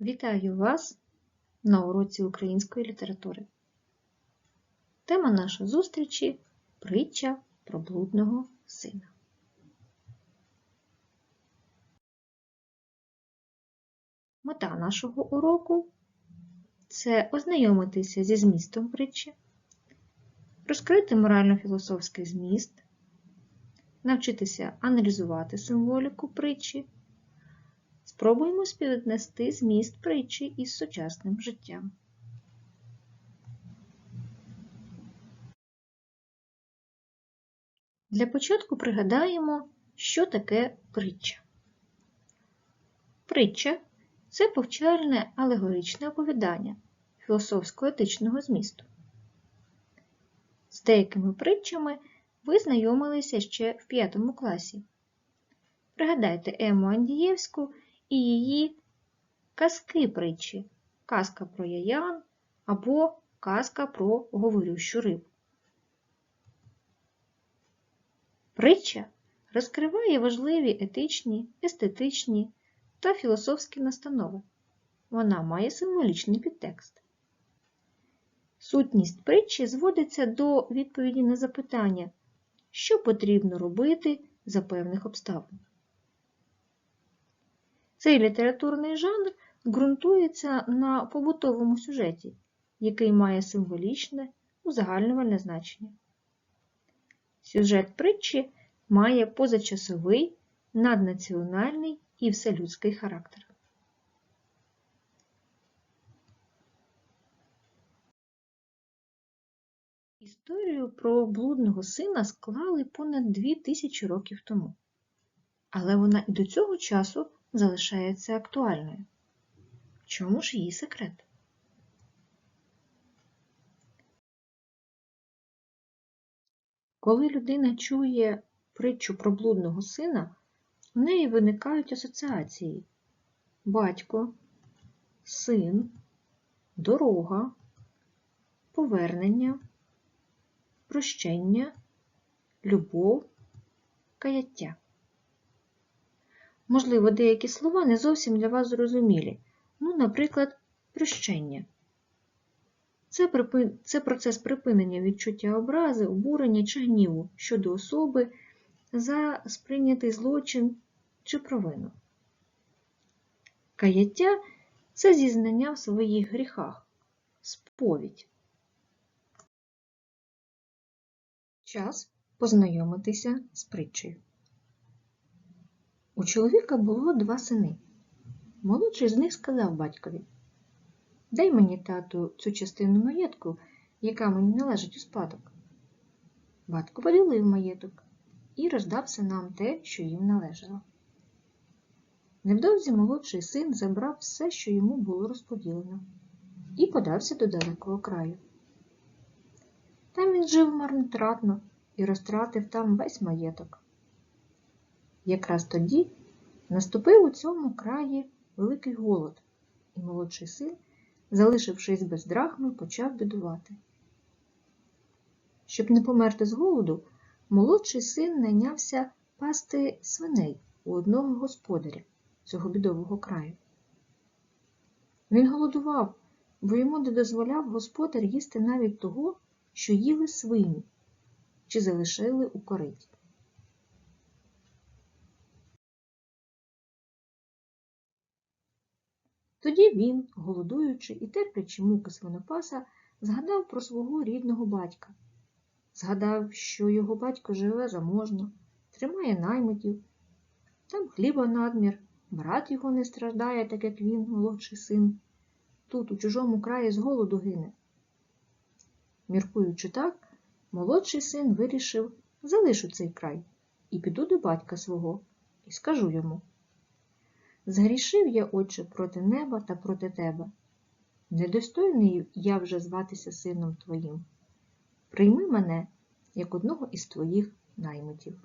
Вітаю вас на уроці української літератури. Тема нашої зустрічі притча про блудного сина. Мета нашого уроку це ознайомитися зі змістом притчі, розкрити морально-філософський зміст, навчитися аналізувати символіку притчі. Спробуємо співвіднести зміст притчі із сучасним життям. Для початку пригадаємо, що таке притча. Притча це повчальне алегоричне оповідання філософсько-етичного змісту. З деякими притчами ви знайомилися ще в 5 класі. Пригадайте Ему Андієвську і її казки притчі, казка про яян або казка про говорющу рибу. Притча розкриває важливі етичні, естетичні та філософські настанови. Вона має символічний підтекст. Сутність притчі зводиться до відповіді на запитання, що потрібно робити за певних обставин. Цей літературний жанр ґрунтується на побутовому сюжеті, який має символічне, узагальнювальне значення. Сюжет притчі має позачасовий, наднаціональний і вселюдський характер. Історію про блудного сина склали понад дві тисячі років тому, але вона і до цього часу залишається актуальною. В чому ж її секрет? Коли людина чує притчу про блудного сина, в неї виникають асоціації батько, син, дорога, повернення, прощення, любов, каяття. Можливо, деякі слова не зовсім для вас зрозумілі. Ну, наприклад, прощення. Це, припи... Це процес припинення відчуття образи, обурення чи гніву щодо особи за сприйнятий злочин чи провину. Каяття це зізнання в своїх гріхах, сповідь. Час познайомитися з притчею. У чоловіка було два сини. Молодший з них сказав батькові Дай мені, тату, цю частину маєтку, яка мені належить у спадок. Батько поділив маєток і роздав синам те, що їм належало. Невдовзі молодший син забрав все, що йому було розподілено, і подався до далекого краю. Там він жив марнотратно і розтратив там весь маєток. Якраз тоді наступив у цьому краї великий голод, і молодший син, залишившись без драхми, почав бідувати. Щоб не померти з голоду, молодший син найнявся пасти свиней у одного господаря цього бідового краю. Він голодував, бо йому не дозволяв господар їсти навіть того, що їли свині чи залишили у кориті. Тоді він, голодуючи і терплячи муки свинопаса, згадав про свого рідного батька. Згадав, що його батько живе заможно, тримає наймитів, там хліба надмір, брат його не страждає, так як він, молодший син. Тут, у чужому краї, з голоду гине. Міркуючи так, молодший син вирішив залишу цей край і піду до батька свого і скажу йому. Згрішив я, отче, проти неба та проти тебе. Недостойний я вже зватися сином твоїм. Прийми мене, як одного із твоїх наймитів.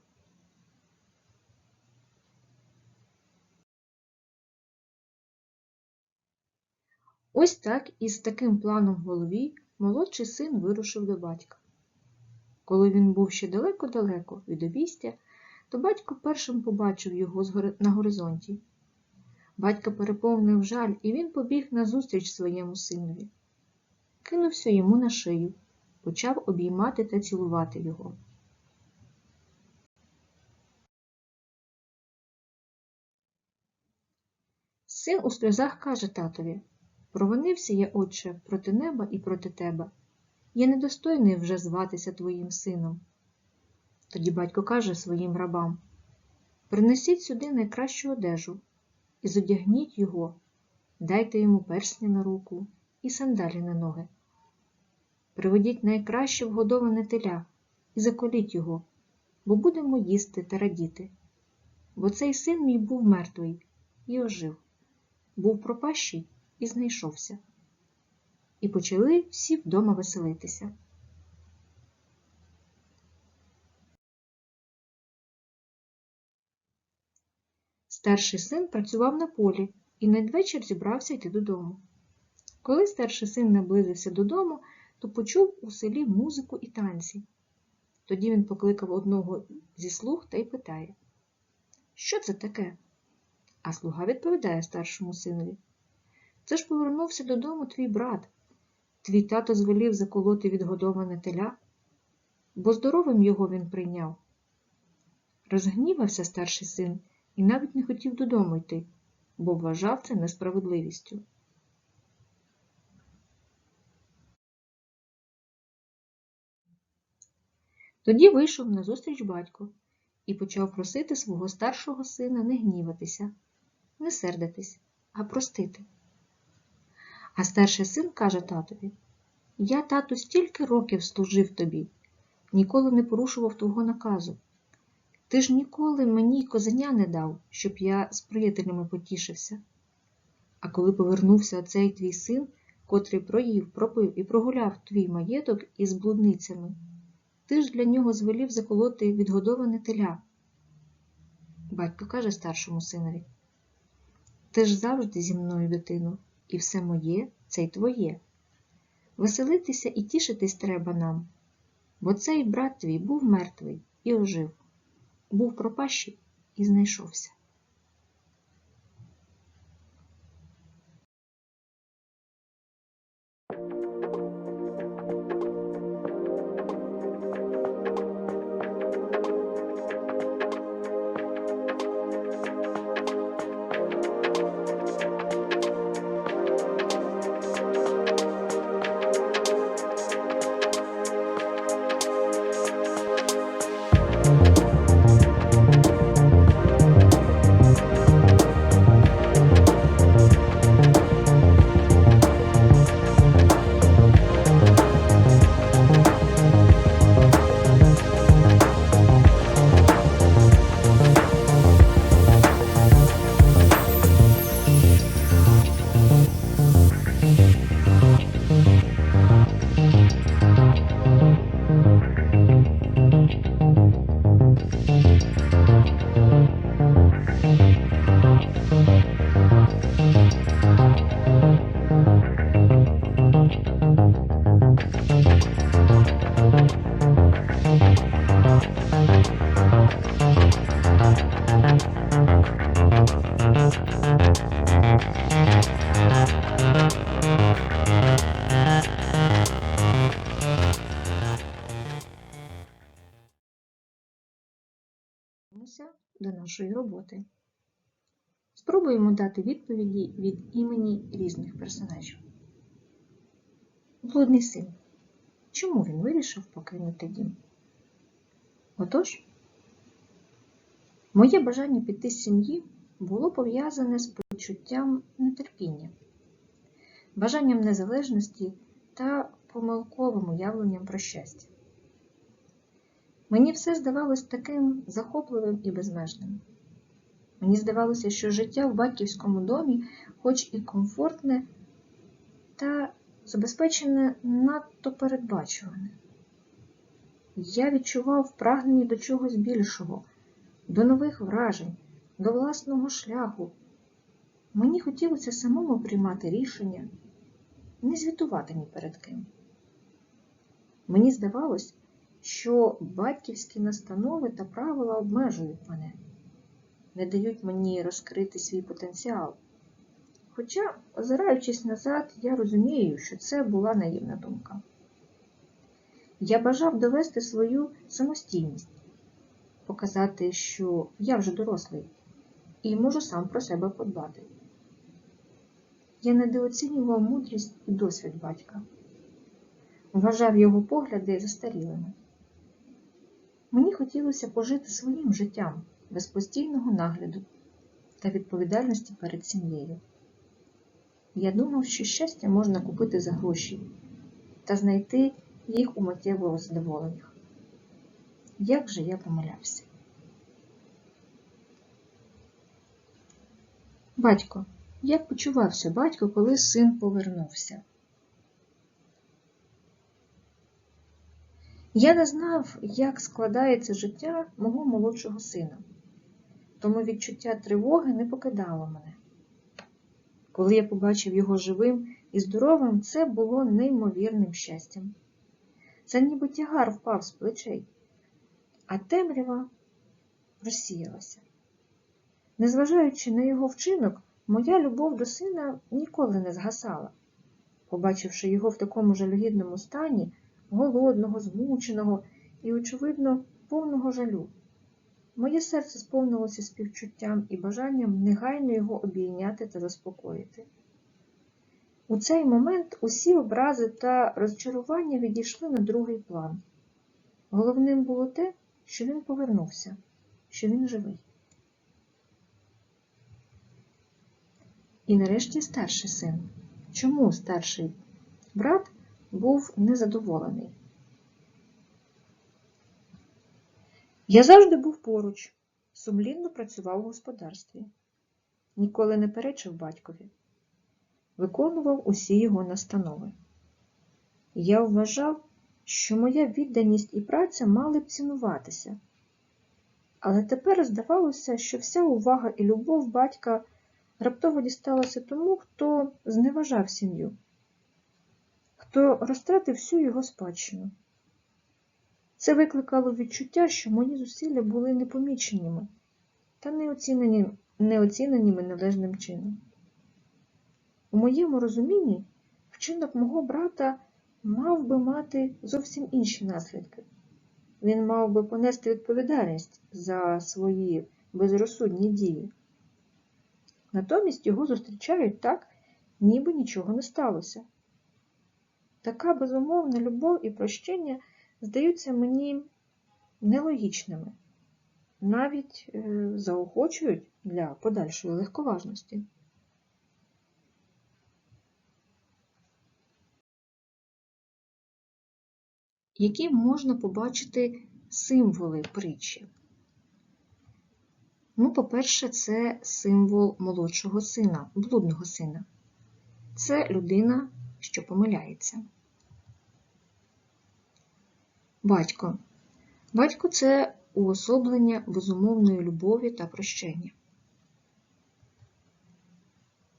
Ось так із таким планом в голові молодший син вирушив до батька. Коли він був ще далеко-далеко від обійстя, то батько першим побачив його на горизонті. Батька переповнив жаль, і він побіг назустріч своєму синові. Кинувся йому на шию, почав обіймати та цілувати його. Син у сльозах каже татові Провинився я, отче, проти неба і проти тебе. Я недостойний вже зватися твоїм сином. Тоді батько каже своїм рабам Принесіть сюди найкращу одежу і зодягніть його, дайте йому персні на руку і сандалі на ноги. Приведіть найкраще вгодоване теля і заколіть його, бо будемо їсти та радіти. Бо цей син мій був мертвий і ожив, був пропащий і знайшовся. І почали всі вдома веселитися. Старший син працював на полі і надвечір зібрався йти додому. Коли старший син наблизився додому, то почув у селі музику і танці. Тоді він покликав одного зі слуг та й питає Що це таке? А слуга відповідає старшому синові Це ж повернувся додому твій брат. Твій тато звелів заколоти відгодоване теля, бо здоровим його він прийняв. Розгнівався старший син і навіть не хотів додому йти, бо вважав це несправедливістю. Тоді вийшов назустріч батько і почав просити свого старшого сина не гніватися, не сердитись, а простити. А старший син каже татові Я, тату, стільки років служив тобі, ніколи не порушував твого наказу. Ти ж ніколи мені козеня не дав, щоб я з приятелями потішився. А коли повернувся оцей твій син, котрий проїв, пропив і прогуляв твій маєток із блудницями, ти ж для нього звелів заколоти відгодоване теля. Батько каже старшому синові Ти ж завжди зі мною, дитину, і все моє це й твоє. Веселитися і тішитись треба нам, бо цей брат твій був мертвий і ожив був пропащий і знайшовся. Повернемося до нашої роботи. Спробуємо дати відповіді від імені різних персонажів. Блудний син. Чому він вирішив покинути дім? Отож, моє бажання піти з сім'ї було пов'язане з почуттям нетерпіння, бажанням незалежності та помилковим уявленням про щастя. Мені все здавалось таким захопливим і безмежним. Мені здавалося, що життя в батьківському домі, хоч і комфортне, та забезпечене надто передбачуване. Я відчував прагнення до чогось більшого, до нових вражень, до власного шляху. Мені хотілося самому приймати рішення, не звітувати ні перед ким. Мені здавалось, що батьківські настанови та правила обмежують мене, не дають мені розкрити свій потенціал, Хоча, озираючись назад, я розумію, що це була наївна думка. Я бажав довести свою самостійність, показати, що я вже дорослий і можу сам про себе подбати. Я недооцінював мудрість і досвід батька, вважав його погляди застарілими. Мені хотілося пожити своїм життям без постійного нагляду та відповідальності перед сім'єю. Я думав, що щастя можна купити за гроші та знайти їх у миттєвих задоволеннях. Як же я помилявся? Батько, як почувався батько, коли син повернувся? Я не знав, як складається життя мого молодшого сина, тому відчуття тривоги не покидало мене. Коли я побачив його живим і здоровим, це було неймовірним щастям. Це ніби тягар впав з плечей, а темрява розсіялася. Незважаючи на його вчинок, моя любов до сина ніколи не згасала. Побачивши його в такому жалюгідному стані, голодного, змученого і, очевидно, повного жалю, моє серце сповнилося співчуттям і бажанням негайно його обійняти та заспокоїти. У цей момент усі образи та розчарування відійшли на другий план. Головним було те, що він повернувся, що він живий. І нарешті старший син. Чому старший брат був незадоволений? Я завжди був поруч, сумлінно працював у господарстві, ніколи не перечив батькові, виконував усі його настанови. Я вважав, що моя відданість і праця мали б цінуватися. Але тепер здавалося, що вся увага і любов батька раптово дісталася тому, хто зневажав сім'ю, хто розтратив всю його спадщину. Це викликало відчуття, що мої зусилля були непоміченими та неоцінені, неоціненими належним чином. У моєму розумінні вчинок мого брата мав би мати зовсім інші наслідки. Він мав би понести відповідальність за свої безрозсудні дії. Натомість його зустрічають так, ніби нічого не сталося. Така безумовна любов і прощення здаються мені нелогічними, навіть е, заохочують для подальшої легковажності. Які можна побачити символи притчі? Ну, по-перше, це символ молодшого сина, блудного сина. Це людина, що помиляється. Батько. Батько це уособлення безумовної любові та прощення.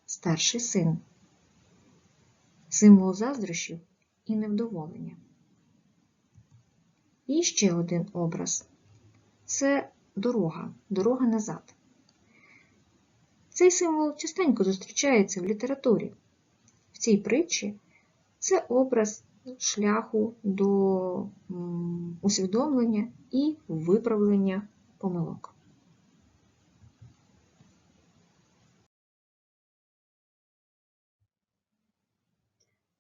Старший син. Символ заздрощів і невдоволення. І ще один образ це дорога, дорога назад. Цей символ частенько зустрічається в літературі. Цій притчі це образ шляху до усвідомлення і виправлення помилок.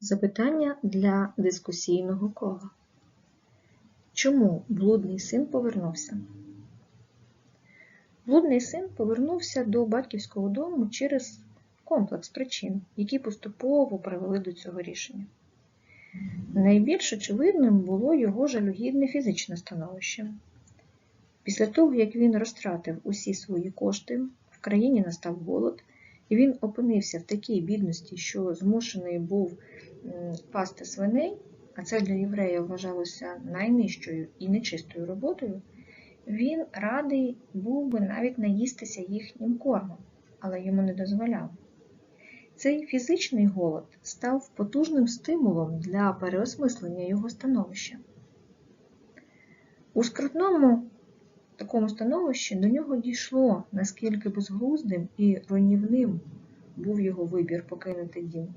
Запитання для дискусійного кола. Чому блудний син повернувся? Блудний син повернувся до батьківського дому через комплекс причин, які поступово привели до цього рішення. Найбільш очевидним було його жалюгідне фізичне становище. Після того, як він розтратив усі свої кошти, в країні настав голод, і він опинився в такій бідності, що змушений був пасти свиней, а це для єврея вважалося найнижчою і нечистою роботою, він радий був би навіть наїстися їхнім кормом, але йому не дозволяв. Цей фізичний голод став потужним стимулом для переосмислення його становища. У скрутному такому становищі до нього дійшло, наскільки безглуздим і руйнівним був його вибір покинути дім.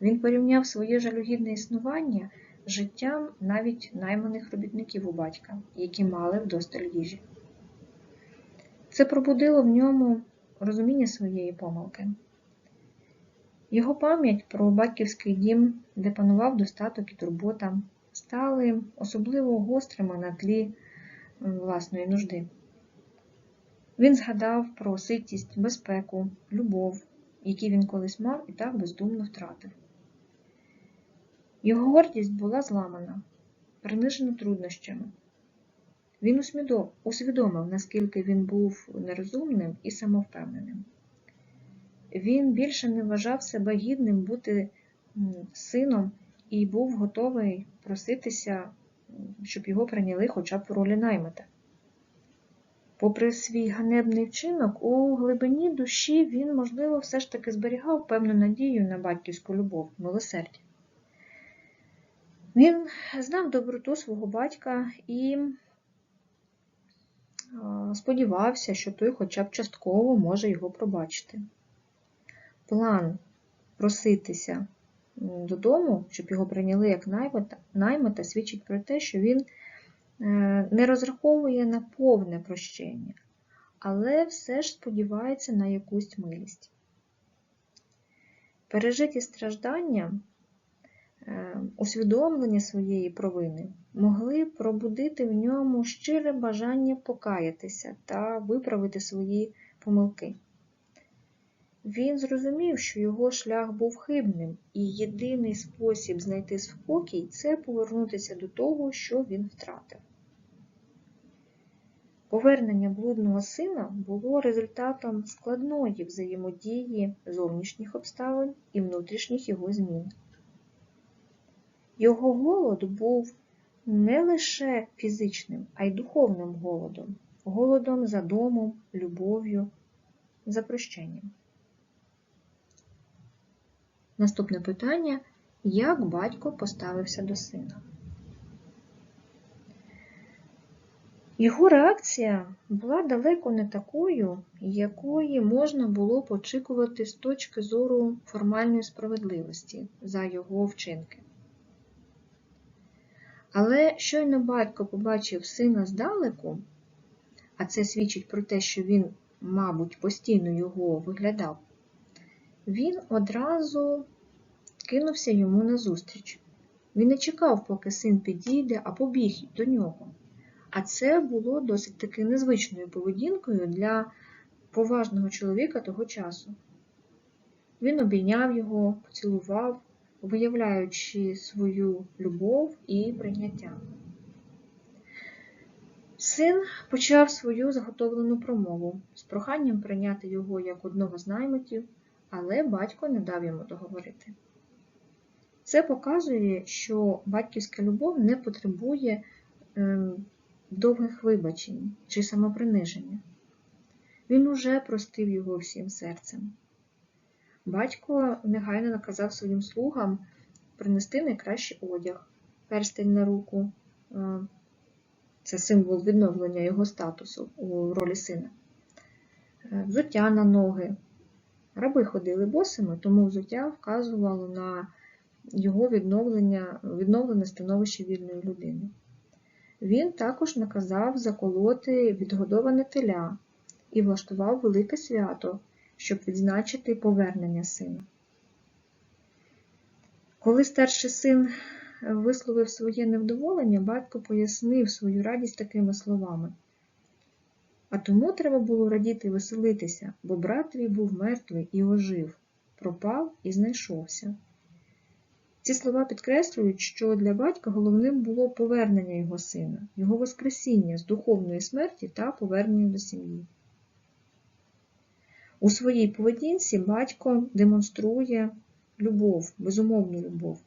Він порівняв своє жалюгідне існування з життям навіть найманих робітників у батька, які мали вдосталь їжі. Це пробудило в ньому розуміння своєї помилки. Його пам'ять про батьківський дім, де панував достаток і турбота, стали особливо гострими на тлі власної нужди. Він згадав про ситість, безпеку, любов, які він колись мав і так бездумно втратив. Його гордість була зламана, принижена труднощами. Він усвідомив, наскільки він був нерозумним і самовпевненим. Він більше не вважав себе гідним бути сином і був готовий проситися, щоб його прийняли хоча б в ролі наймита. Попри свій ганебний вчинок, у глибині душі він, можливо, все ж таки зберігав певну надію на батьківську любов, милосердя. Він знав доброту свого батька і сподівався, що той хоча б частково може його пробачити. План проситися додому, щоб його прийняли як наймита, свідчить про те, що він е, не розраховує на повне прощення, але все ж сподівається на якусь милість. Пережиті страждання Е, усвідомлення своєї провини могли пробудити в ньому щире бажання покаятися та виправити свої помилки. Він зрозумів, що його шлях був хибним, і єдиний спосіб знайти спокій це повернутися до того, що він втратив. Повернення блудного сина було результатом складної взаємодії зовнішніх обставин і внутрішніх його змін. Його голод був не лише фізичним, а й духовним голодом, голодом за домом, любов'ю, за прощенням. Наступне питання: як батько поставився до сина? Його реакція була далеко не такою, якої можна було б очікувати з точки зору формальної справедливості за його вчинки. Але щойно батько побачив сина здалеку, а це свідчить про те, що він, мабуть, постійно його виглядав, він одразу кинувся йому назустріч. Він не чекав, поки син підійде, а побіг до нього. А це було досить таки незвичною поведінкою для поважного чоловіка того часу. Він обійняв його, поцілував, виявляючи свою любов і прийняття. Син почав свою заготовлену промову з проханням прийняти його як одного з наймитів, але батько не дав йому договорити. Це показує, що батьківська любов не потребує ем, довгих вибачень чи самоприниження. Він уже простив його всім серцем. Батько негайно наказав своїм слугам принести найкращий одяг, перстень на руку. Е, це символ відновлення його статусу у ролі сина. Е, взуття на ноги. Раби ходили босими, тому взуття вказувало на його відновлення, відновлене становище вільної людини. Він також наказав заколоти відгодоване теля і влаштував велике свято щоб відзначити повернення сина. Коли старший син висловив своє невдоволення, батько пояснив свою радість такими словами. А тому треба було радіти і веселитися, бо брат твій був мертвий і ожив, пропав і знайшовся. Ці слова підкреслюють, що для батька головним було повернення його сина, його воскресіння з духовної смерті та повернення до сім'ї. У своїй поведінці батько демонструє любов, безумовну любов.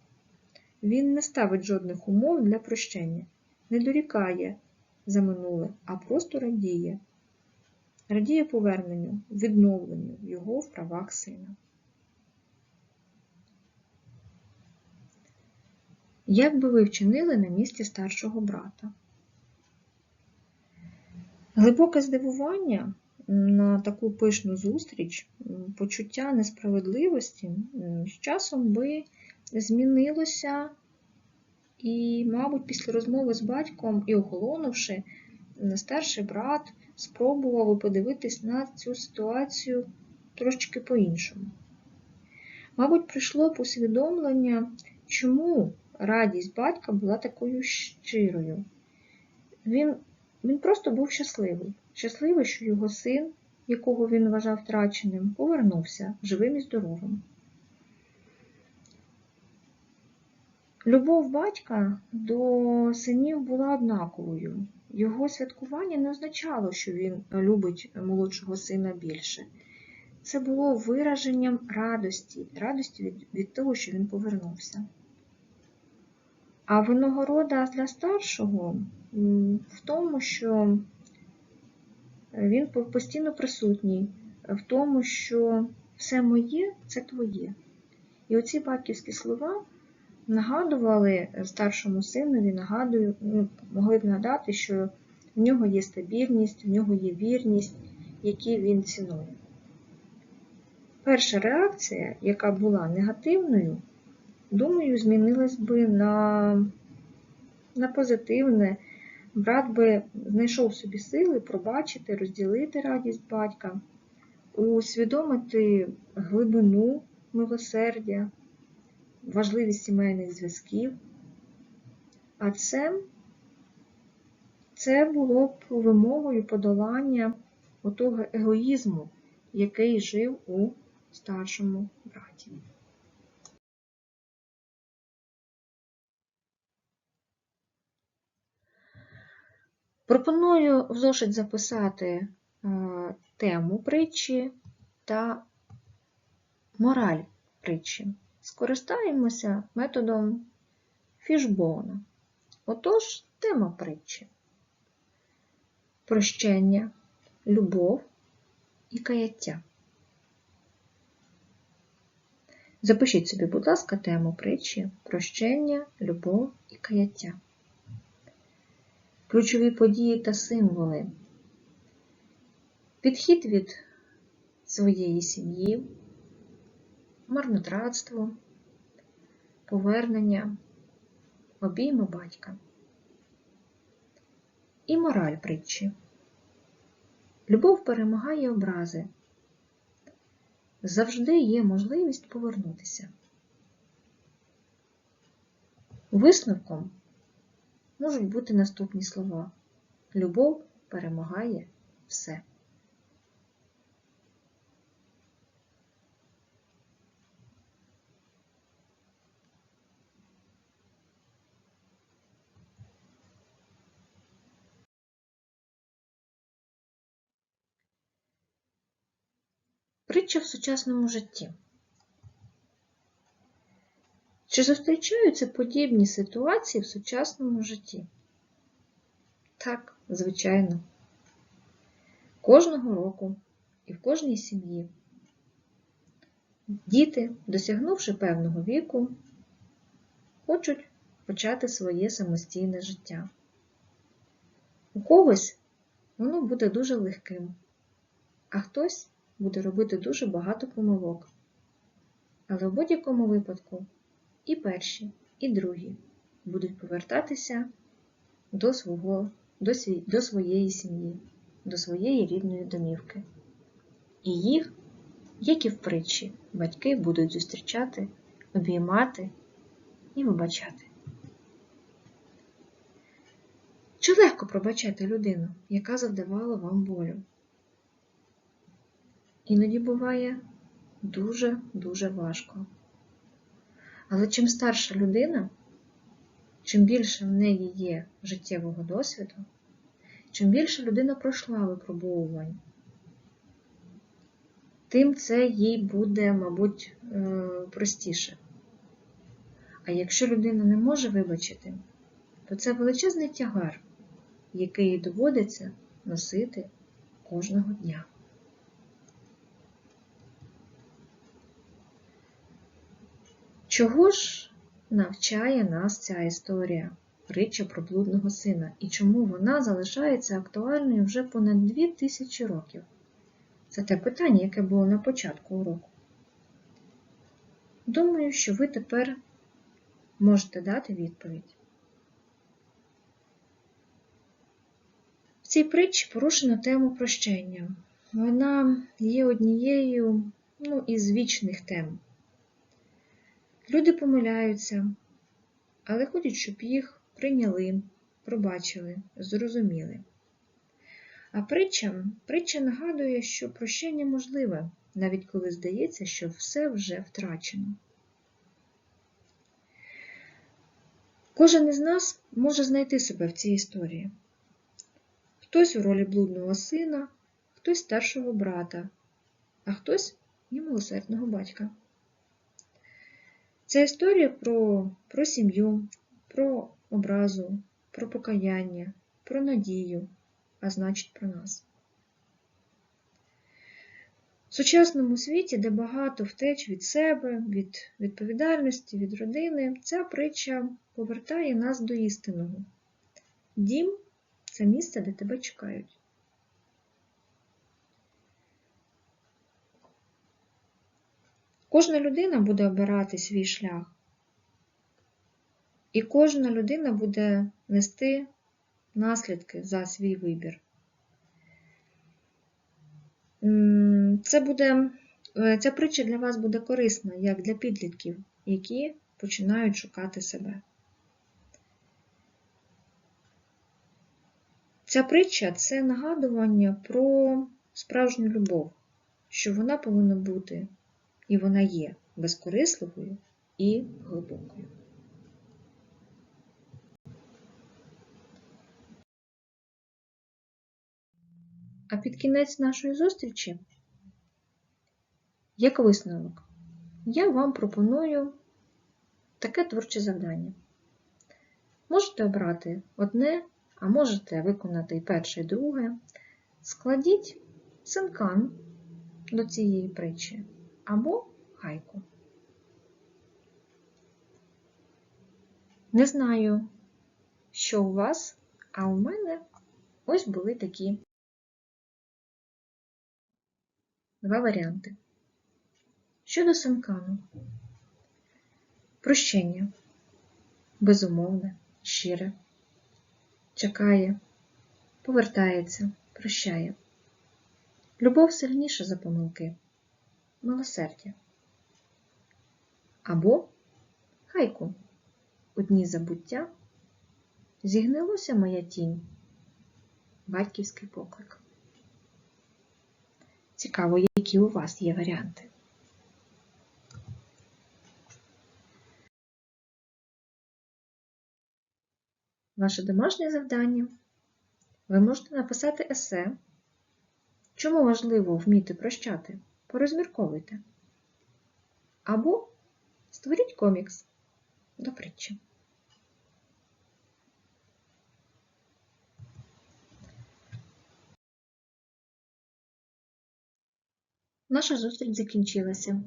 Він не ставить жодних умов для прощення, не дорікає за минуле, а просто радіє. Радіє поверненню, відновленню його в правах сина. Як би ви вчинили на місці старшого брата? Глибоке здивування на таку пишну зустріч, почуття несправедливості з часом би змінилося, і, мабуть, після розмови з батьком і охолонувши, старший брат спробував подивитись на цю ситуацію трошки по-іншому. Мабуть, прийшло б усвідомлення, чому радість батька була такою щирою. Він, він просто був щасливий. Щасливий, що його син, якого він вважав втраченим, повернувся живим і здоровим. Любов батька до синів була однаковою. Його святкування не означало, що він любить молодшого сина більше. Це було вираженням радості, радості від, від того, що він повернувся. А винагорода для старшого в тому, що він постійно присутній, в тому, що все моє це твоє. І оці батьківські слова нагадували старшому синові, нагадую, ну, могли б нагадати, що в нього є стабільність, в нього є вірність, які він цінує. Перша реакція, яка була негативною, думаю, змінилась би на, на позитивне. Брат би знайшов собі сили пробачити, розділити радість батька, усвідомити глибину милосердя, важливість сімейних зв'язків. А це, це було б вимогою подолання отого егоїзму, який жив у старшому браті. Пропоную в зошит записати е, тему притчі та мораль притчі. Скористаємося методом фішбона. Отож, тема притчі. Прощення, любов і каяття. Запишіть собі, будь ласка, тему притчі прощення, любов і каяття. Ключові події та символи. Підхід від своєї сім'ї, марнотратство, повернення, обійми батька. І мораль притчі. Любов перемагає образи. Завжди є можливість повернутися. Висновком можуть бути наступні слова. Любов перемагає все. Притча в сучасному житті. Чи зустрічаються подібні ситуації в сучасному житті? Так, звичайно. Кожного року і в кожній сім'ї діти, досягнувши певного віку, хочуть почати своє самостійне життя. У когось воно буде дуже легким, а хтось буде робити дуже багато помилок. Але в будь-якому випадку і перші, і другі будуть повертатися до, свого, до, свій, до своєї сім'ї, до своєї рідної домівки. І їх, як і в притчі, батьки будуть зустрічати, обіймати і вибачати. Чи легко пробачати людину, яка завдавала вам болю? Іноді буває дуже-дуже важко. Але чим старша людина, чим більше в неї є життєвого досвіду, чим більше людина пройшла випробовувань, тим це їй буде, мабуть, простіше. А якщо людина не може вибачити, то це величезний тягар, який їй доводиться носити кожного дня. Чого ж навчає нас ця історія, притча про блудного сина, і чому вона залишається актуальною вже понад дві тисячі років? Це те питання, яке було на початку уроку. Думаю, що ви тепер можете дати відповідь. В цій притчі порушено тему прощення. Вона є однією ну, із вічних тем. Люди помиляються, але хочуть, щоб їх прийняли, пробачили, зрозуміли. А притча, притча нагадує, що прощення можливе, навіть коли здається, що все вже втрачено. Кожен із нас може знайти себе в цій історії. Хтось у ролі блудного сина, хтось старшого брата, а хтось і милосердного батька. Це історія про, про сім'ю, про образу, про покаяння, про надію, а значить про нас. В сучасному світі, де багато втеч від себе, від відповідальності, від родини, ця притча повертає нас до істинного. Дім це місце, де тебе чекають. Кожна людина буде обирати свій шлях, і кожна людина буде нести наслідки за свій вибір. Це буде, е, Ця притча для вас буде корисна, як для підлітків, які починають шукати себе. Ця притча це нагадування про справжню любов, що вона повинна бути, і вона є безкорисливою і глибокою. А під кінець нашої зустрічі, як висновок, я вам пропоную таке творче завдання. Можете обрати одне, а можете виконати і перше, і друге. Складіть синкан до цієї притчі або хайку. Не знаю, що у вас, а у мене ось були такі два варіанти. Щодо синкану. Прощення. Безумовне, щире. Чекає, повертається, прощає. Любов сильніша за помилки. Милосердя. Або хайку. У дні забуття зігнилося моя тінь. Батьківський поклик. Цікаво, які у вас є варіанти. Ваше домашнє завдання. Ви можете написати есе. Чому важливо вміти прощати? Порозмірковуйте. Або створіть комікс до притчі. Наша зустріч закінчилася.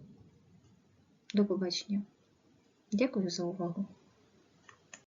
До побачення. Дякую за увагу.